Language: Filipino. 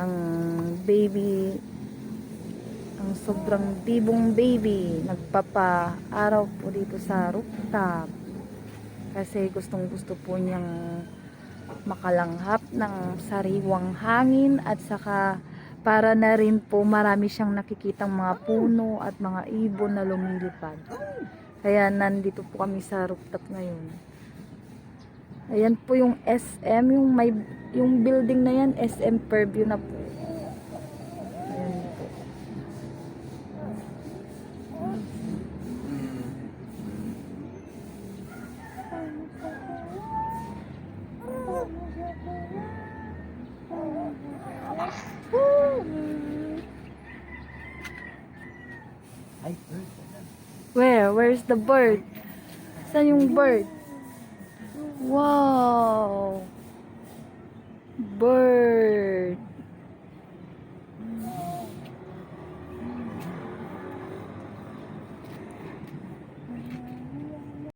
ang baby ang sobrang bibong baby nagpapa-araw po dito sa rooftop kasi gustong gusto po niyang makalanghap ng sariwang hangin at saka para na rin po marami siyang nakikitang mga puno at mga ibon na lumilipad. Kaya nandito po kami sa rooftop ngayon. Ayan po yung SM, yung may yung building na yan, SM Purview na po. Ayan po. Where? Where's the bird? Saan yung bird? Wow! Bird!